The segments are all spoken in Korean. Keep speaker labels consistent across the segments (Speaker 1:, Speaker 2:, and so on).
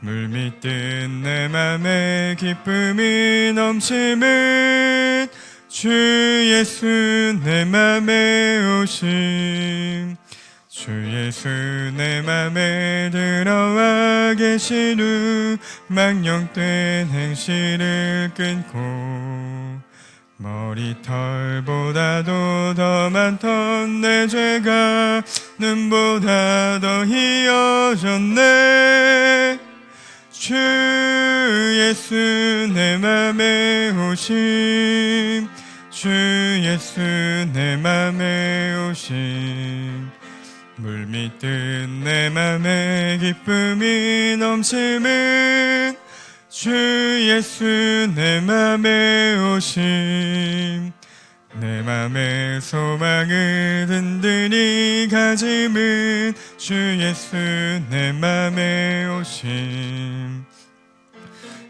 Speaker 1: 물밑 뜬내 맘에 기쁨이 넘치는 주 예수 내 맘에 오심. 주 예수 내 맘에 들어와 계신 후 망령된 행실을 끊고 머리털보다도 더 많던 내 죄가 눈보다 더 희어졌네 주 예수 내 맘에 오심 주 예수 내 맘에 오심 물밑 뜬내 맘에 기쁨이 넘치는 주 예수 내 맘에 오심 내 맘의 소망을 든든히 가짐은 주 예수 내 맘에 오심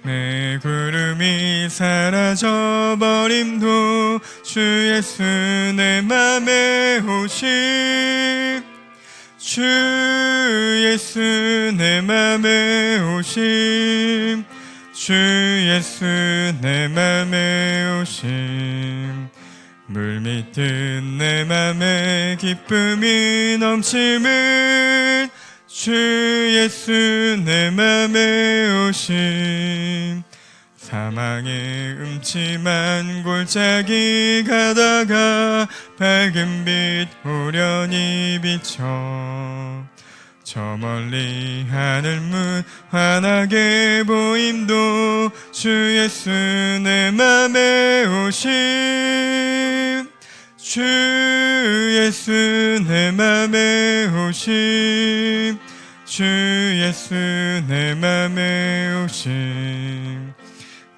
Speaker 1: 내 구름이 사라져 버림도 주 예수 내 맘에 오심 주 예수 내 맘에 오심 주 예수 내 맘에 오심 물밑 뜬내 맘에 기쁨이 넘치는 주 예수 내 맘에 오심 사망의 음침한 골짜기 가다가 밝은 빛 호련히 비쳐 저 멀리 하늘 문 환하게 보임도 주 예수 내 맘에 오심 주 예수 내 맘에 오심 주 예수 내 맘에 오심.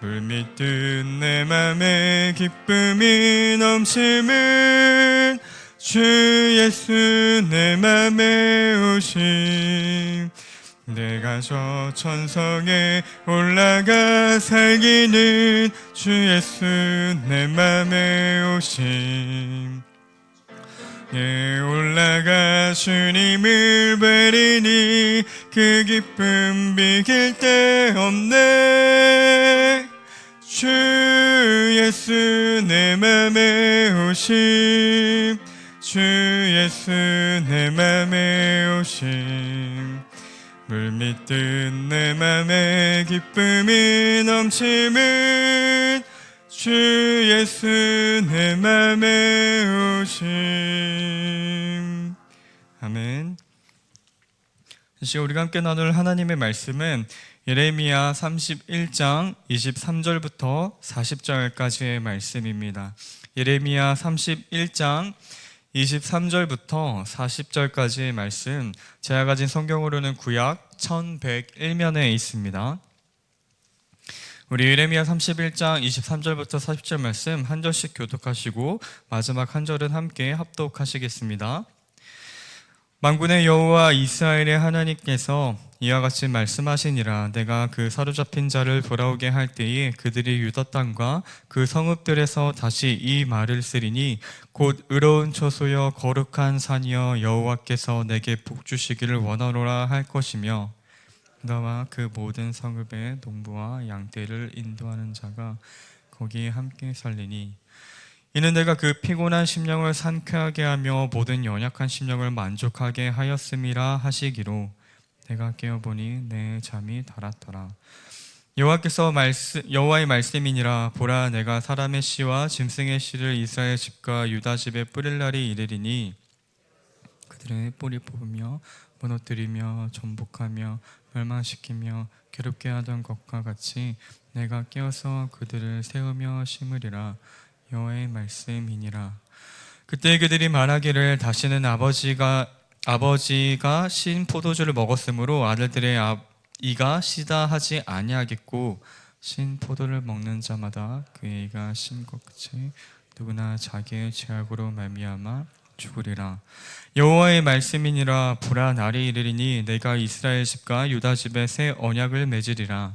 Speaker 1: 물밑 뜬내 맘에 기쁨이 넘치는 주 예수 내 맘에 오심. 내가 저 천성에 올라가 살기는 주 예수 내 맘에 오심. 예 주님을 뵈리니 그 기쁨 비길 데 없네. 주 예수 내 맘에 오심. 주 예수 내 맘에 오심. 물밑 뜬내 맘에 기쁨이 넘치는 주 예수 내 맘에 오심 아멘 이 시간 우리가 함께 나눌 하나님의 말씀은 예레미야 31장 23절부터 40절까지의 말씀입니다. 예레미야 31장 23절부터 40절까지의 말씀 제가 가진 성경으로는 구약 1101면에 있습니다. 우리 예레미야 31장 23절부터 40절 말씀 한 절씩 교독하시고 마지막 한 절은 함께 합독하시겠습니다. 만군의 여호와 이스라엘의 하나님께서 이와 같이 말씀하시니라. 내가 그 사로잡힌 자를 돌아오게 할 때에 그들이 유다 땅과 그 성읍들에서 다시 이 말을 쓰리니 곧 의로운 초소여 거룩한 산이여 여호와께서 내게 복 주시기를 원하노라 할 것이며 나와 그 모든 성읍의 농부와 양떼를 인도하는 자가 거기에 함께 살리니 이는 내가 그 피곤한 심령을 상쾌하게 하며 모든 연약한 심령을 만족하게 하였음이라 하시기로 내가 깨어보니 내 잠이 달았더라. 여호와께서 말씀 여호와의 말씀이니라. 보라 내가 사람의 씨와 짐승의 씨를 이스라엘 집과 유다 집에 뿌릴 날이 이르리니 그들의 뿌리 뽑으며 무너뜨리며 전복하며 멸망시키며 괴롭게 하던 것과 같이 내가 깨어서 그들을 세우며 심으리라 여호와의 말씀이니라. 그때 그들이 말하기를 다시는 아버지가 아버지가 신 포도주를 먹었으므로 아들들의 아, 이가 시다 하지 아니하겠고 신 포도를 먹는 자마다 그의 이가 신것 같이 누구나 자기의 죄악으로 말미암아 죽으리라. 여호와의 말씀이니라. 보라 날이 이르리니 내가 이스라엘 집과 유다 집에 새 언약을 맺으리라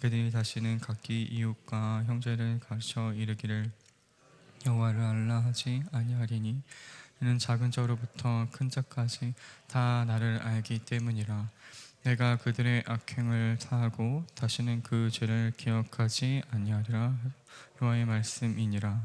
Speaker 1: 그들이 다시는 각기 이웃과 형제를 가르쳐 이르기를 여호와를 알라 하지 아니하리니 이는 작은 자로부터 큰 자까지 다 나를 알기 때문이라. 내가 그들의 악행을 사하고 다시는 그 죄를 기억하지 아니하리라. 여호와의 말씀이니라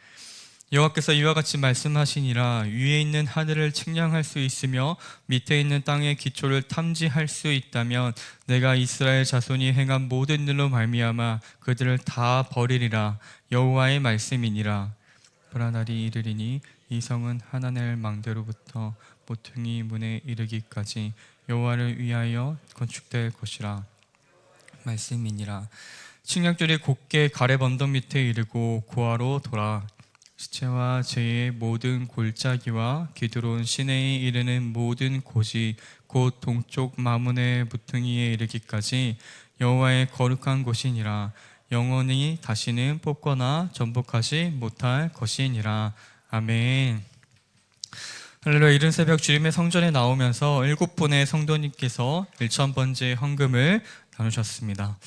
Speaker 1: 여호와께서 이와 같이 말씀하시니라. 위에 있는 하늘을 측량할 수 있으며 밑에 있는 땅의 기초를 탐지할 수 있다면 내가 이스라엘 자손이 행한 모든 일로 말미암아 그들을 다 버리리라. 여호와의 말씀이니라. 보라 날이 이르리니 이 성은 하나넬 망대로부터 모퉁이 문에 이르기까지 여호와를 위하여 건축될 것이라. 말씀이니라. 측량줄이 곧게 가렙 언덕 밑에 이르고 고아로 돌아 시체와 제의 모든 골짜기와 기드론 시내에 이르는 모든 곳이 곧 동쪽 마문의 무퉁이에 이르기까지 여호와의 거룩한 곳이니라 영원히 다시는 뽑거나 전복하지 못할 것이니라 아멘. 할렐루야 이른 새벽 주님의 성전에 나오면서 일곱 분의 성도님께서 1천 번째 헌금을 나누셨습니다.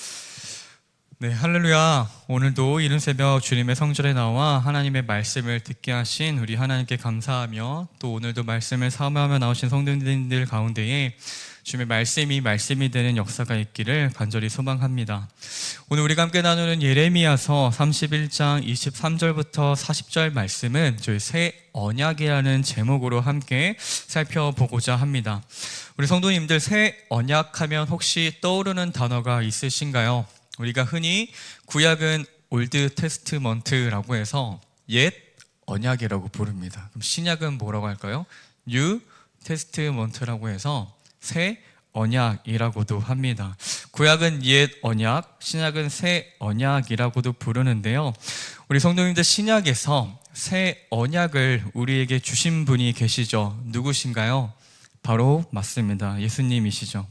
Speaker 1: 네, 할렐루야. 오늘도 이른 새벽 주님의 성전에 나와 하나님의 말씀을 듣게 하신 우리 하나님께 감사하며 또 오늘도 말씀을 사모하며 나오신 성도님들 가운데에 주님의 말씀이 말씀이 되는 역사가 있기를 간절히 소망합니다. 오늘 우리가 함께 나누는 예레미야서 31장 23절부터 40절 말씀은 저희 새 언약이라는 제목으로 함께 살펴보고자 합니다. 우리 성도님들 새 언약하면 혹시 떠오르는 단어가 있으신가요? 우리가 흔히 구약은 올드 테스트먼트라고 해서 옛 언약이라고 부릅니다. 그럼 신약은 뭐라고 할까요? 뉴 테스트먼트라고 해서 새 언약이라고도 합니다. 구약은 옛 언약, 신약은 새 언약이라고도 부르는데요. 우리 성도님들 신약에서 새 언약을 우리에게 주신 분이 계시죠. 누구신가요? 바로 맞습니다. 예수님이시죠.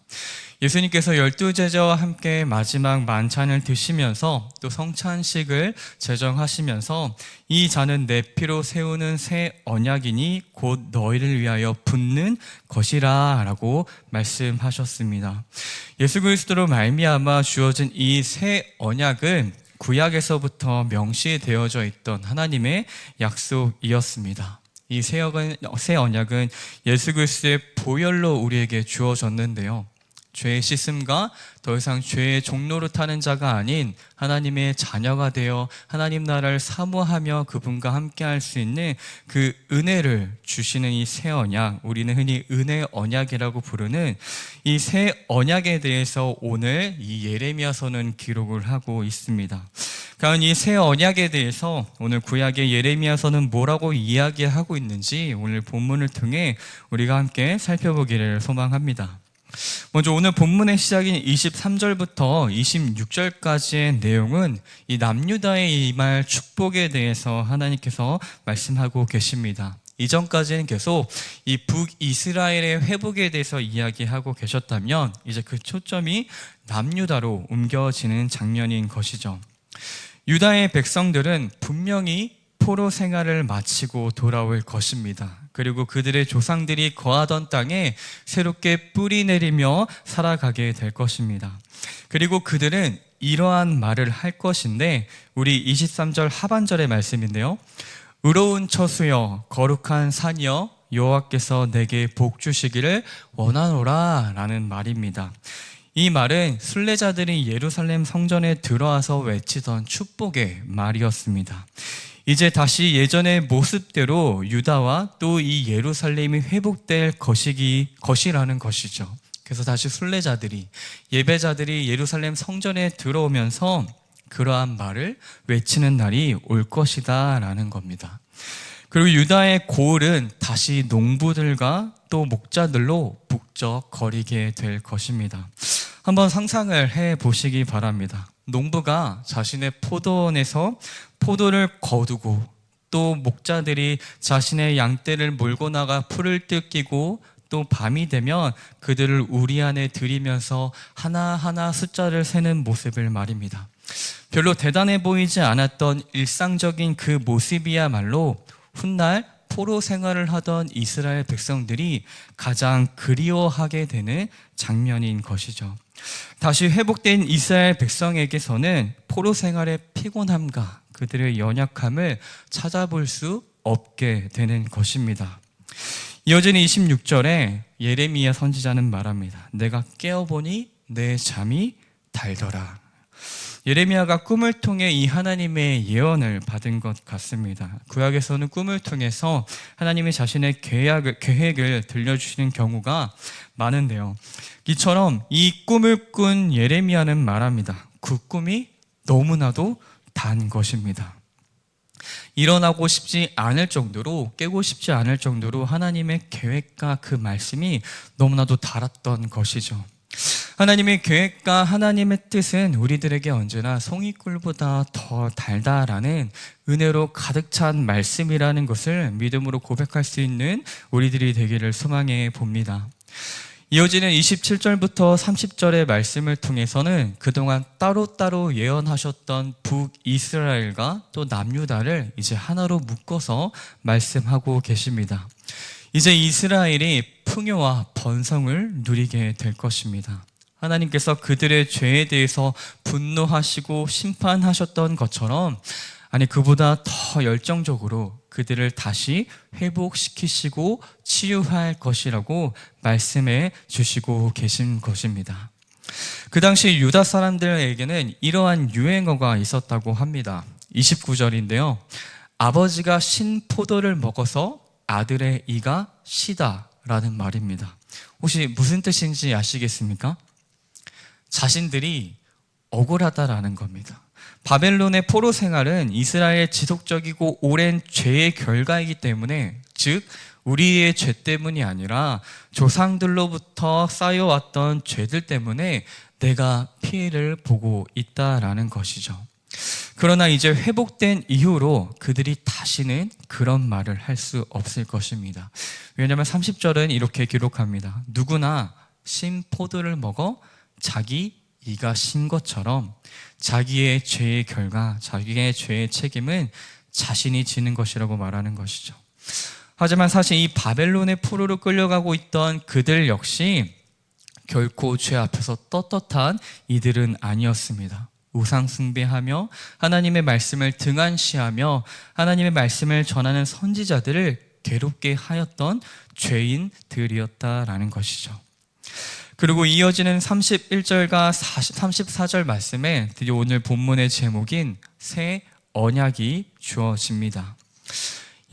Speaker 1: 예수님께서 열두 제자와 함께 마지막 만찬을 드시면서 또 성찬식을 제정하시면서 이 잔은 내 피로 세우는 새 언약이니 곧 너희를 위하여 붓는 것이라 라고 말씀하셨습니다. 예수 그리스도로 말미암아 주어진 이 새 언약은 구약에서부터 명시되어져 있던 하나님의 약속이었습니다. 이 새 언약은 예수 그리스도의 보혈로 우리에게 주어졌는데요. 죄의 씻음과 더 이상 죄의 종로로 타는 자가 아닌 하나님의 자녀가 되어 하나님 나라를 사모하며 그분과 함께 할 수 있는 그 은혜를 주시는 이 새 언약, 우리는 흔히 은혜 언약이라고 부르는 이 새 언약에 대해서 오늘 이 예레미야서는 기록을 하고 있습니다. 과연 이 새 언약에 대해서 오늘 구약의 예레미야서는 뭐라고 이야기하고 있는지 오늘 본문을 통해 우리가 함께 살펴보기를 소망합니다. 먼저 오늘 본문의 시작인 23절부터 26절까지의 내용은 이 남유다의 이말 축복에 대해서 하나님께서 말씀하고 계십니다. 이전까지는 계속 이 북이스라엘의 회복에 대해서 이야기하고 계셨다면 이제 그 초점이 남유다로 옮겨지는 장면인 것이죠. 유다의 백성들은 분명히 포로 생활을 마치고 돌아올 것입니다. 그리고 그들의 조상들이 거하던 땅에 새롭게 뿌리 내리며 살아가게 될 것입니다. 그리고 그들은 이러한 말을 할 것인데 우리 23절 하반절의 말씀인데요. 의로운 처수여 거룩한 산이여 여호와께서 내게 복 주시기를 원하노라라는 말입니다. 이 말은 순례자들이 예루살렘 성전에 들어와서 외치던 축복의 말이었습니다. 이제 다시 예전의 모습대로 유다와 또 이 예루살렘이 회복될 것이기 것이라는 것이죠. 그래서 다시 순례자들이 예배자들이 예루살렘 성전에 들어오면서 그러한 말을 외치는 날이 올 것이다 라는 겁니다. 그리고 유다의 고을은 다시 농부들과 또 목자들로 북적거리게 될 것입니다. 한번 상상을 해 보시기 바랍니다. 농부가 자신의 포도원에서 포도를 거두고 또 목자들이 자신의 양떼를 몰고 나가 풀을 뜯기고 또 밤이 되면 그들을 우리 안에 들이면서 하나하나 숫자를 세는 모습을 말입니다. 별로 대단해 보이지 않았던 일상적인 그 모습이야말로 훗날 포로 생활을 하던 이스라엘 백성들이 가장 그리워하게 되는 장면인 것이죠. 다시 회복된 이스라엘 백성에게서는 포로 생활의 피곤함과 그들의 연약함을 찾아볼 수 없게 되는 것입니다. 이어지는 26절에 예레미야 선지자는 말합니다. 내가 깨어보니 내 잠이 달더라. 예레미야가 꿈을 통해 이 하나님의 예언을 받은 것 같습니다. 구약에서는 꿈을 통해서 하나님이 자신의 계약을, 계획을 들려주시는 경우가 많은데요. 이처럼 이 꿈을 꾼 예레미야는 말합니다. 그 꿈이 너무나도 단 것입니다. 일어나고 싶지 않을 정도로 깨고 싶지 않을 정도로 하나님의 계획과 그 말씀이 너무나도 달았던 것이죠. 하나님의 계획과 하나님의 뜻은 우리들에게 언제나 송이꿀보다 더 달다라는 은혜로 가득 찬 말씀이라는 것을 믿음으로 고백할 수 있는 우리들이 되기를 소망해 봅니다. 이어지는 27절부터 30절의 말씀을 통해서는 그동안 따로따로 예언하셨던 북이스라엘과 또 남유다를 이제 하나로 묶어서 말씀하고 계십니다. 이제 이스라엘이 풍요와 번성을 누리게 될 것입니다. 하나님께서 그들의 죄에 대해서 분노하시고 심판하셨던 것처럼 아니 그보다 더 열정적으로 그들을 다시 회복시키시고 치유할 것이라고 말씀해 주시고 계신 것입니다. 그 당시 유다 사람들에게는 이러한 유행어가 있었다고 합니다. 29절인데요. 아버지가 신 포도를 먹어서 아들의 이가 시다 라는 말입니다. 혹시 무슨 뜻인지 아시겠습니까? 자신들이 억울하다라는 겁니다. 바벨론의 포로 생활은 이스라엘의 지속적이고 오랜 죄의 결과이기 때문에 즉 우리의 죄 때문이 아니라 조상들로부터 쌓여왔던 죄들 때문에 내가 피해를 보고 있다라는 것이죠. 그러나 이제 회복된 이후로 그들이 다시는 그런 말을 할 수 없을 것입니다. 왜냐하면 30절은 이렇게 기록합니다. 누구나 신 포도를 먹어 자기 이가 신 것처럼 자기의 죄의 결과, 자기의 죄의 책임은 자신이 지는 것이라고 말하는 것이죠. 하지만 사실 이 바벨론의 포로로 끌려가고 있던 그들 역시 결코 죄 앞에서 떳떳한 이들은 아니었습니다. 우상 숭배하며 하나님의 말씀을 등한시하며 하나님의 말씀을 전하는 선지자들을 괴롭게 하였던 죄인들이었다라는 것이죠. 그리고 이어지는 31절과 34절 말씀에 드디어 오늘 본문의 제목인 새 언약이 주어집니다.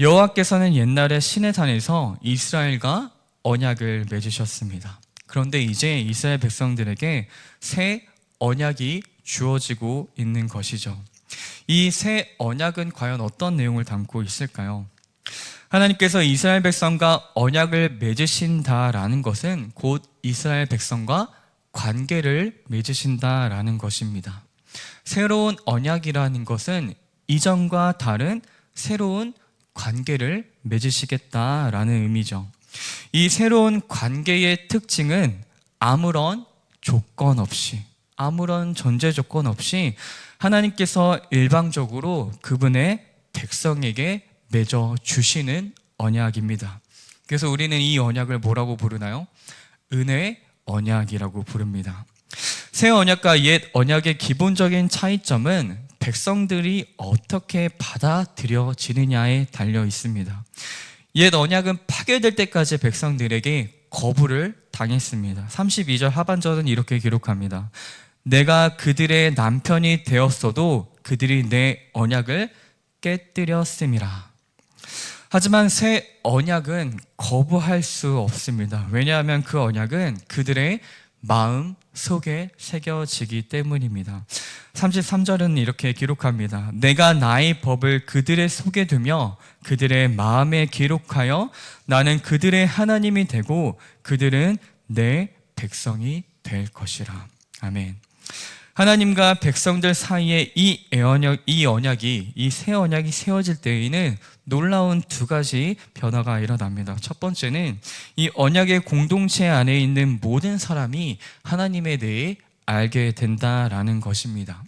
Speaker 1: 여호와께서는 옛날에 시내산에서 이스라엘과 언약을 맺으셨습니다. 그런데 이제 이스라엘 백성들에게 새 언약이 주어지고 있는 것이죠. 이 새 언약은 과연 어떤 내용을 담고 있을까요? 하나님께서 이스라엘 백성과 언약을 맺으신다라는 것은 곧 이스라엘 백성과 관계를 맺으신다라는 것입니다. 새로운 언약이라는 것은 이전과 다른 새로운 관계를 맺으시겠다라는 의미죠. 이 새로운 관계의 특징은 아무런 조건 없이, 아무런 전제 조건 없이 하나님께서 일방적으로 그분의 백성에게 맺어 주시는 언약입니다. 그래서 우리는 이 언약을 뭐라고 부르나요? 은혜 언약이라고 부릅니다. 새 언약과 옛 언약의 기본적인 차이점은 백성들이 어떻게 받아들여지느냐에 달려 있습니다. 옛 언약은 파괴될 때까지 백성들에게 거부를 당했습니다. 32절 하반절은 이렇게 기록합니다. 내가 그들의 남편이 되었어도 그들이 내 언약을 깨뜨렸음이라. 하지만 새 언약은 거부할 수 없습니다. 왜냐하면 그 언약은 그들의 마음 속에 새겨지기 때문입니다. 33절은 이렇게 기록합니다. 내가 나의 법을 그들의 속에 두며 그들의 마음에 기록하여 나는 그들의 하나님이 되고 그들은 내 백성이 될 것이라. 아멘. 하나님과 백성들 사이에 이 언약, 이 언약이, 이 새 언약이 세워질 때에는 놀라운 두 가지 변화가 일어납니다. 첫 번째는 이 언약의 공동체 안에 있는 모든 사람이 하나님에 대해 알게 된다라는 것입니다.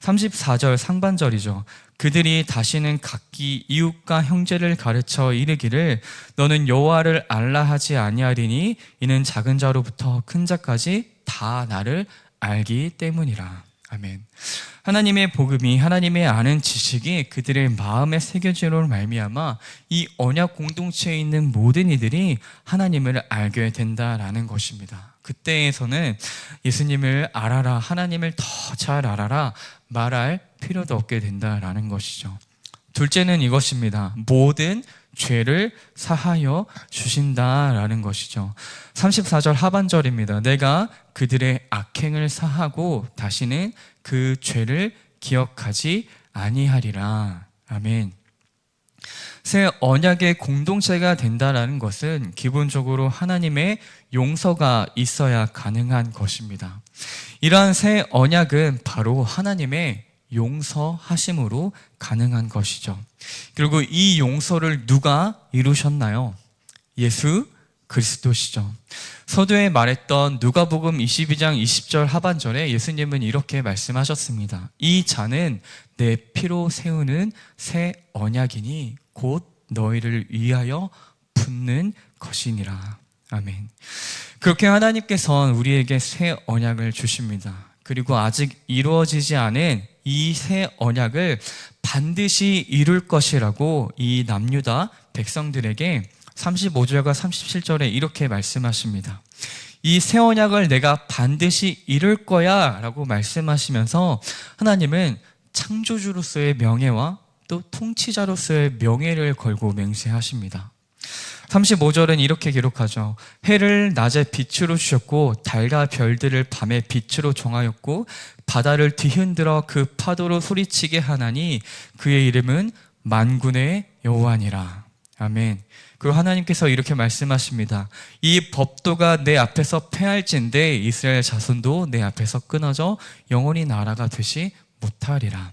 Speaker 1: 34절 상반절이죠. 그들이 다시는 각기 이웃과 형제를 가르쳐 이르기를 너는 여호와를 알라 하지 아니하리니 이는 작은 자로부터 큰 자까지 다 나를 알기 때문이라. 아멘. 하나님의 복음이 하나님의 아는 지식이 그들의 마음에 새겨지로 말미암아 이 언약 공동체에 있는 모든 이들이 하나님을 알게 된다라는 것입니다. 그때에서는 예수님을 알아라, 하나님을 더 잘 알아라 말할 필요도 없게 된다라는 것이죠. 둘째는 이것입니다. 모든 죄를 사하여 주신다라는 것이죠. 34절 하반절입니다. 내가 그들의 악행을 사하고 다시는 그 죄를 기억하지 아니하리라. 아멘. 새 언약의 공동체가 된다라는 것은 기본적으로 하나님의 용서가 있어야 가능한 것입니다. 이러한 새 언약은 바로 하나님의 용서하심으로 가능한 것이죠. 그리고 이 용서를 누가 이루셨나요? 예수 그리스도시죠. 서두에 말했던 누가복음 22장 20절 하반절에 예수님은 이렇게 말씀하셨습니다. 이 잔은 내 피로 세우는 새 언약이니 곧 너희를 위하여 붓는 것이니라. 아멘. 그렇게 하나님께서는 우리에게 새 언약을 주십니다. 그리고 아직 이루어지지 않은 이 새 언약을 반드시 이룰 것이라고 이 남유다 백성들에게 35절과 37절에 이렇게 말씀하십니다. 이 새 언약을 내가 반드시 이룰 거야 라고 말씀하시면서 하나님은 창조주로서의 명예와 또 통치자로서의 명예를 걸고 맹세하십니다. 35절은 이렇게 기록하죠. 해를 낮에 빛으로 주셨고 달과 별들을 밤에 빛으로 정하였고 바다를 뒤흔들어 그 파도로 소리치게 하나니 그의 이름은 만군의 여호와니라. 아멘. 그리고 하나님께서 이렇게 말씀하십니다. 이 법도가 내 앞에서 패할진데 이스라엘 자손도 내 앞에서 끊어져 영원히 나라가 되시 못하리라.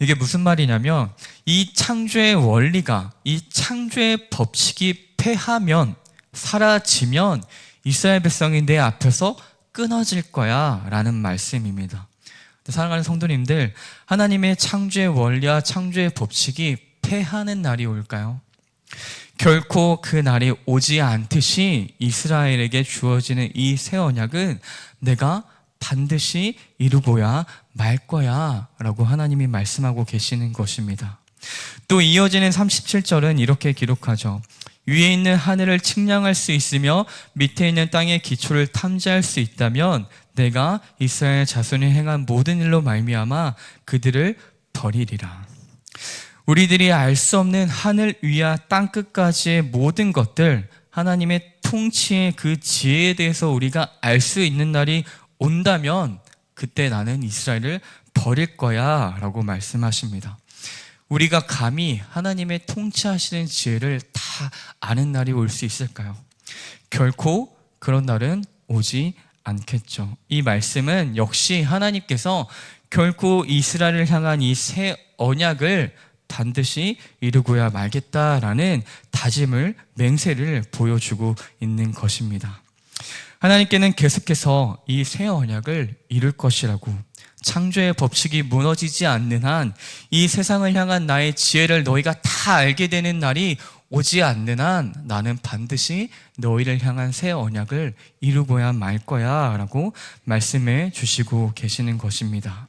Speaker 1: 이게 무슨 말이냐면 이 창조의 원리가 이 창조의 법칙이 패하면 사라지면 이스라엘 백성이 내 앞에서 끊어질 거야 라는 말씀입니다. 사랑하는 성도님들, 하나님의 창조의 원리와 창조의 법칙이 패하는 날이 올까요? 결코 그 날이 오지 않듯이 이스라엘에게 주어지는 이 새 언약은 내가 반드시 이루고야 말 거야 라고 하나님이 말씀하고 계시는 것입니다. 또 이어지는 37절은 이렇게 기록하죠. 위에 있는 하늘을 측량할 수 있으며 밑에 있는 땅의 기초를 탐지할 수 있다면 내가 이스라엘 자손이 행한 모든 일로 말미암아 그들을 버리리라. 우리들이 알 수 없는 하늘 위와 땅 끝까지의 모든 것들 하나님의 통치의 그 지혜에 대해서 우리가 알 수 있는 날이 온다면 그때 나는 이스라엘을 버릴 거야 라고 말씀하십니다. 우리가 감히 하나님의 통치하시는 지혜를 다 아는 날이 올 수 있을까요? 결코 그런 날은 오지 않겠죠. 이 말씀은 역시 하나님께서 결코 이스라엘을 향한 이 새 언약을 반드시 이루고야 말겠다라는 다짐을 맹세를 보여주고 있는 것입니다. 하나님께는 계속해서 이 새 언약을 이룰 것이라고 창조의 법칙이 무너지지 않는 한 이 세상을 향한 나의 지혜를 너희가 다 알게 되는 날이 오지 않는 한 나는 반드시 너희를 향한 새 언약을 이루고야 말 거야 라고 말씀해 주시고 계시는 것입니다.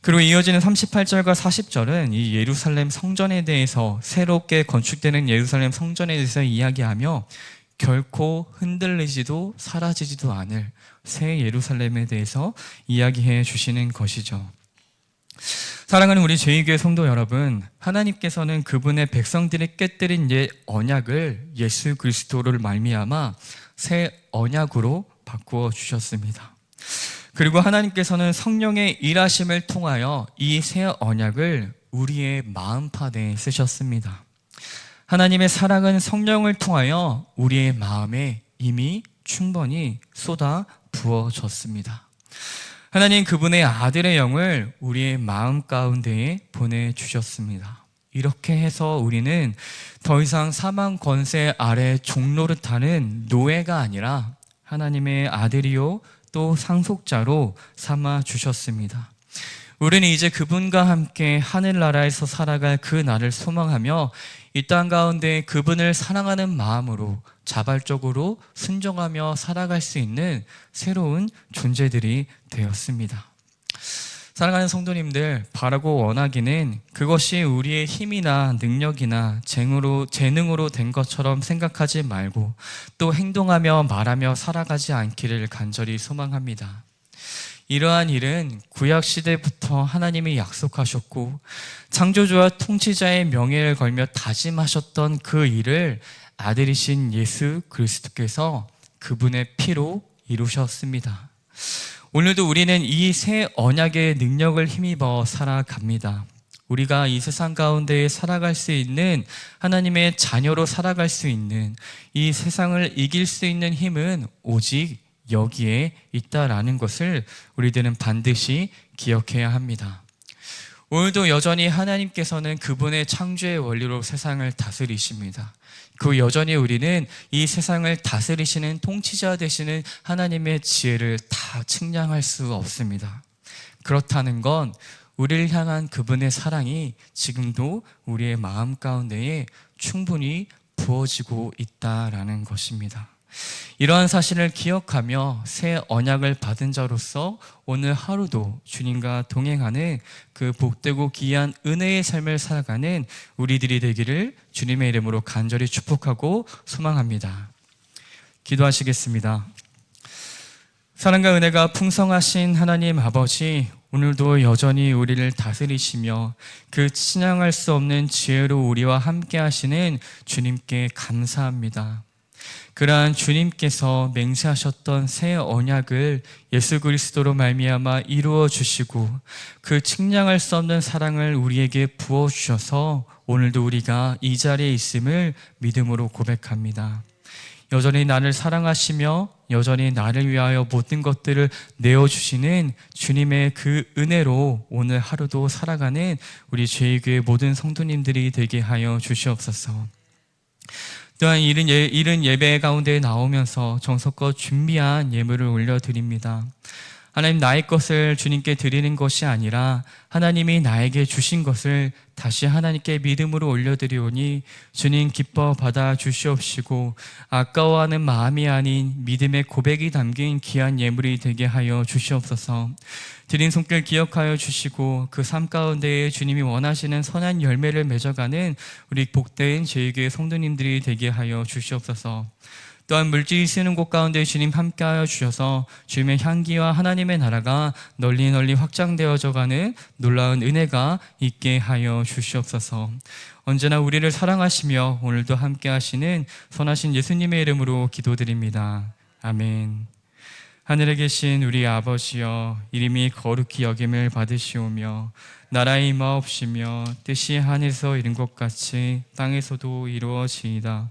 Speaker 1: 그리고 이어지는 38절과 40절은 이 예루살렘 성전에 대해서 새롭게 건축되는 예루살렘 성전에 대해서 이야기하며 결코 흔들리지도 사라지지도 않을 새 예루살렘에 대해서 이야기해 주시는 것이죠. 사랑하는 우리 제2교회 성도 여러분, 하나님께서는 그분의 백성들이 깨뜨린 옛 언약을 예수 그리스도를 말미암아 새 언약으로 바꾸어 주셨습니다. 그리고 하나님께서는 성령의 일하심을 통하여 이 새 언약을 우리의 마음판에 쓰셨습니다. 하나님의 사랑은 성령을 통하여 우리의 마음에 이미 충분히 쏟아 부어졌습니다. 하나님 그분의 아들의 영을 우리의 마음 가운데에 보내주셨습니다. 이렇게 해서 우리는 더 이상 사망 권세 아래 종노릇하는 노예가 아니라 하나님의 아들이요 또 상속자로 삼아 주셨습니다. 우리는 이제 그분과 함께 하늘나라에서 살아갈 그 날을 소망하며 이 땅 가운데 그분을 사랑하는 마음으로 자발적으로 순종하며 살아갈 수 있는 새로운 존재들이 되었습니다. 사랑하는 성도님들, 바라고 원하기는 그것이 우리의 힘이나 능력이나 쟁으로, 재능으로 된 것처럼 생각하지 말고 또 행동하며 말하며 살아가지 않기를 간절히 소망합니다. 이러한 일은 구약 시대부터 하나님이 약속하셨고 창조주와 통치자의 명예를 걸며 다짐하셨던 그 일을 아들이신 예수 그리스도께서 그분의 피로 이루셨습니다. 오늘도 우리는 이 새 언약의 능력을 힘입어 살아갑니다. 우리가 이 세상 가운데 살아갈 수 있는 하나님의 자녀로 살아갈 수 있는 이 세상을 이길 수 있는 힘은 오직 여기에 있다라는 것을 우리들은 반드시 기억해야 합니다. 오늘도 여전히 하나님께서는 그분의 창조의 원리로 세상을 다스리십니다. 그 여전히 우리는 이 세상을 다스리시는 통치자 되시는 하나님의 지혜를 다 측량할 수 없습니다. 그렇다는 건 우리를 향한 그분의 사랑이 지금도 우리의 마음 가운데에 충분히 부어지고 있다라는 것입니다. 이러한 사실을 기억하며 새 언약을 받은 자로서 오늘 하루도 주님과 동행하는 그 복되고 귀한 은혜의 삶을 살아가는 우리들이 되기를 주님의 이름으로 간절히 축복하고 소망합니다. 기도하시겠습니다. 사랑과 은혜가 풍성하신 하나님 아버지, 오늘도 여전히 우리를 다스리시며 그 친양할 수 없는 지혜로 우리와 함께 하시는 주님께 감사합니다. 그러한 주님께서 맹세하셨던 새 언약을 예수 그리스도로 말미암아 이루어 주시고 그 측량할 수 없는 사랑을 우리에게 부어 주셔서 오늘도 우리가 이 자리에 있음을 믿음으로 고백합니다. 여전히 나를 사랑하시며 여전히 나를 위하여 모든 것들을 내어주시는 주님의 그 은혜로 오늘 하루도 살아가는 우리 죄의교회 모든 성도님들이 되게 하여 주시옵소서. 또한 이른, 예, 이른 예배 가운데 나오면서 정성껏 준비한 예물을 올려드립니다. 하나님 나의 것을 주님께 드리는 것이 아니라 하나님이 나에게 주신 것을 다시 하나님께 믿음으로 올려드리오니 주님 기뻐 받아 주시옵시고 아까워하는 마음이 아닌 믿음의 고백이 담긴 귀한 예물이 되게 하여 주시옵소서. 드린 손길 기억하여 주시고 그 삶 가운데에 주님이 원하시는 선한 열매를 맺어가는 우리 복된 제2교회 성도님들이 되게 하여 주시옵소서. 또한 물질이 쓰는 곳 가운데 주님 함께하여 주셔서 주님의 향기와 하나님의 나라가 널리 널리 확장되어져 가는 놀라운 은혜가 있게 하여 주시옵소서. 언제나 우리를 사랑하시며 오늘도 함께하시는 선하신 예수님의 이름으로 기도드립니다. 아멘. 하늘에 계신 우리 아버지여 이름이 거룩히 여김을 받으시오며 나라의 임하옵시며 뜻이 하늘에서 이룬 것 같이 땅에서도 이루어지이다.